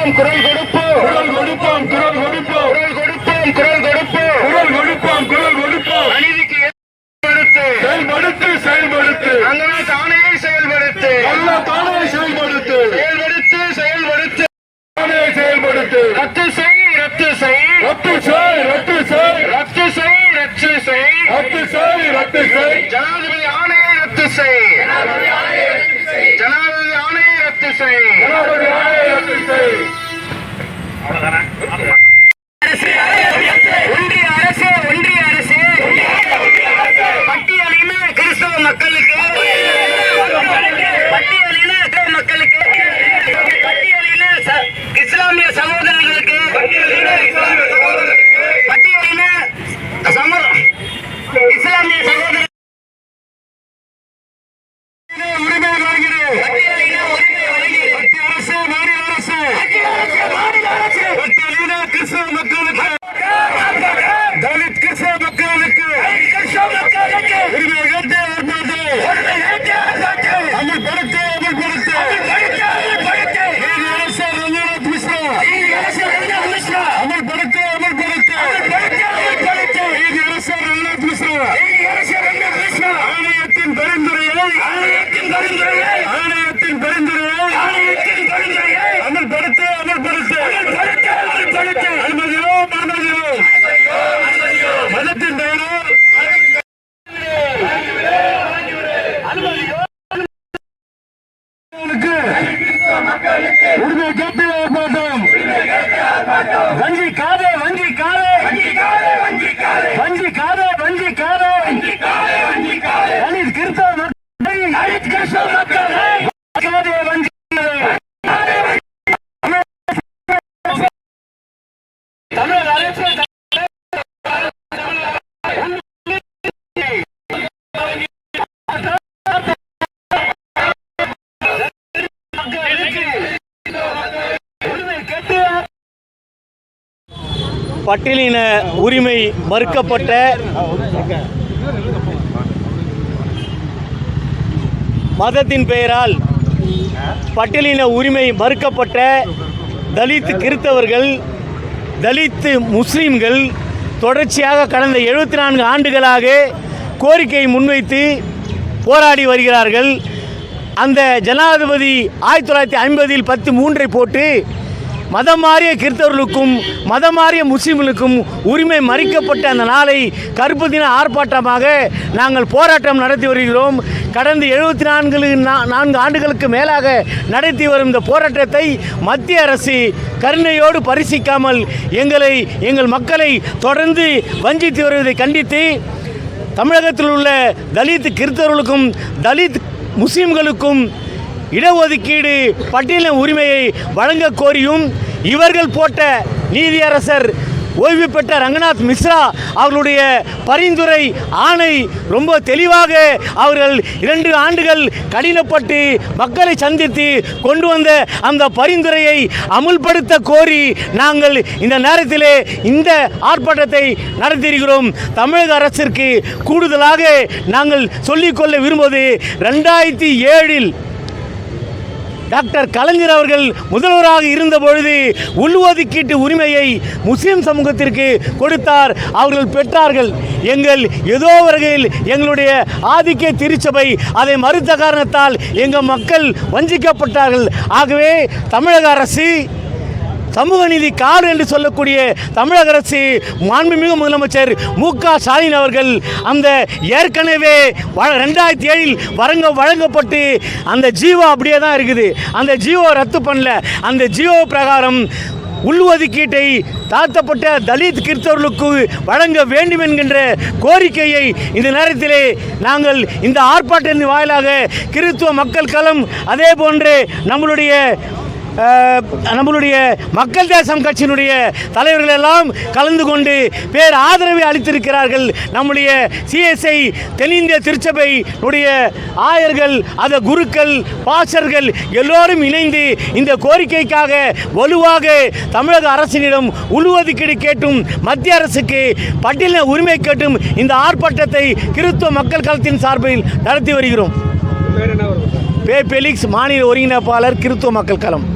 கொடுப்போம் குரல் கொடுப்போம். குரல் கொடுப்போம் குரல் கொடுப்போம். குரல் கொடுப்போம் குரல் கொடுப்போம். குரல் கொடுப்போம் குரல் கொடுப்போம். அநீதிக்கு எதிர்த்து செயல்படுத்து செயல்படுத்து. அண்ணா தானே செயல்படுத்து. அண்ணா தானே செயல்படுத்து. செயல்படுத்து செயல்படுத்து. தானே செயல்படுத்து. ரத்து செய் ரத்து செய். ரத்து செய் ரத்து செய். ரத்து செய் ரத்து செய். ரத்து செய் ரத்து செய். ஜனாதிபதி ஆணை ரத்து செய். ஜனாதிபதி ஆணை ரத்து செய். ஜனாதிபதி ஆணை ரத்து செய். Hello. அனுமதியோம் அனுமதியோம் மதத்தின் பெயரால் மக்களுக்கு உரிமை கேட்டு ஆர்ப்பாட்டம். வங்கி காதே வங்கி காதே. வங்கி காதே வங்கி காதே. மக்கள் தலித் கிறிஸ்தவ மக்கள். பட்டியலின உரிமை மறுக்கப்பட்ட மதத்தின் பெயரால் பட்டியலின உரிமை மறுக்கப்பட்ட தலித் கிறித்தவர்கள் தலித்து முஸ்லீம்கள் தொடர்ச்சியாக கடந்த எழுபத்தி நான்கு ஆண்டுகளாக கோரிக்கையை முன்வைத்து போராடி வருகிறார்கள். அந்த ஜனாதிபதி ஆயிரத்தி தொள்ளாயிரத்தி ஐம்பதில் பத்து மூன்றை போட்டு மதம் மாறிய கிறிஸ்தவர்களுக்கும் மதம் மாறிய முஸ்லீம்களுக்கும் உரிமை மறிக்கப்பட்ட அந்த நாளை கருப்பு தின ஆர்ப்பாட்டமாக நாங்கள் போராட்டம் நடத்தி வருகிறோம். கடந்த எழுபத்தி நான்கு நான்கு ஆண்டுகளுக்கு மேலாக நடத்தி வரும் இந்த போராட்டத்தை மத்திய அரசு கருணையோடு பரிசிக்காமல் எங்களை எங்கள் மக்களை தொடர்ந்து வஞ்சித்து வருவதை கண்டித்து தமிழகத்தில் உள்ள தலித் கிறிஸ்தவர்களுக்கும் தலித் முஸ்லீம்களுக்கும் இடஒதுக்கீடு பட்டியலின உரிமையை வழங்க கோரியும் இவர்கள் போட்ட நீதியரசர் ஓய்வு பெற்ற ரங்கநாத் மிஸ்ரா அவர்களுடைய பரிந்துரை ஆணை ரொம்ப தெளிவாக அவர்கள் இரண்டு ஆண்டுகள் கடினப்பட்டு மக்களை சந்தித்து கொண்டு வந்த அந்த பரிந்துரையை அமுல்படுத்த கோரி நாங்கள் இந்த நேரத்திலே இந்த ஆர்ப்பாட்டத்தை நடத்தியிருக்கிறோம். தமிழக அரசிற்கு கூடுதலாக நாங்கள் சொல்லிக்கொள்ள விரும்புவது ரெண்டாயிரத்தி ஏழில் டாக்டர் கலைஞர் அவர்கள் முதல்வராக இருந்த பொழுது உள்ஒதுக்கீட்டு உரிமையை முஸ்லிம் சமூகத்திற்கு கொடுத்தார். அவர்கள் பெற்றார்கள். எங்கள் ஏதோ வகையில் எங்களுடைய ஆதிக்க திருச்சபை அதை மறுத்த காரணத்தால் எங்கள் மக்கள் வஞ்சிக்கப்பட்டார்கள். ஆகவே தமிழக அரசு சமூக நீதி கார் என்று சொல்லக்கூடிய தமிழக அரசு மாண்புமிகு முதலமைச்சர் மு க ஸ்டாலின் அவர்கள் அந்த ஏற்கனவே வ- ரெண்டாயிரத்தி ஏழில் வழங்க வழங்கப்பட்டு அந்த ஜீவோ அப்படியே தான் இருக்குது. அந்த ஜீவோ ரத்து பண்ணல. அந்த ஜீவோ பிரகாரம் உள்ஒதுக்கீட்டை தாழ்த்தப்பட்ட தலித் கிறிஸ்தவர்களுக்கு வழங்க வேண்டும் என்கின்ற கோரிக்கையை இந்த நேரத்திலே நாங்கள் இந்த ஆர்ப்பாட்டத்தின் வாயிலாக கிறிஸ்துவ மக்கள் களம் அதே போன்று நம்மளுடைய நம்மளுடைய மக்கள் தேசம் கட்சியினுடைய தலைவர்கள் எல்லாம் கலந்து கொண்டு பேர் ஆதரவை அளித்திருக்கிறார்கள். நம்முடைய சிஎஸ்ஐ தென்னிந்திய திருச்சபையினுடைய ஆயர்கள் அத குருக்கள் பாசர்கள் எல்லோரும் இணைந்து இந்த கோரிக்கைக்காக வலுவாக தமிழக அரசினிடம் உள்ஒதுக்கீடு கேட்டும் மத்திய அரசுக்கு பட்டியலின உரிமை கேட்டும் இந்த ஆர்ப்பாட்டத்தை கிறிஸ்துவ மக்கள் களத்தின் சார்பில் நடத்தி வருகிறோம். பே பெலிக்ஸ் மாநில ஒருங்கிணைப்பாளர் கிறிஸ்துவ மக்கள் களம்.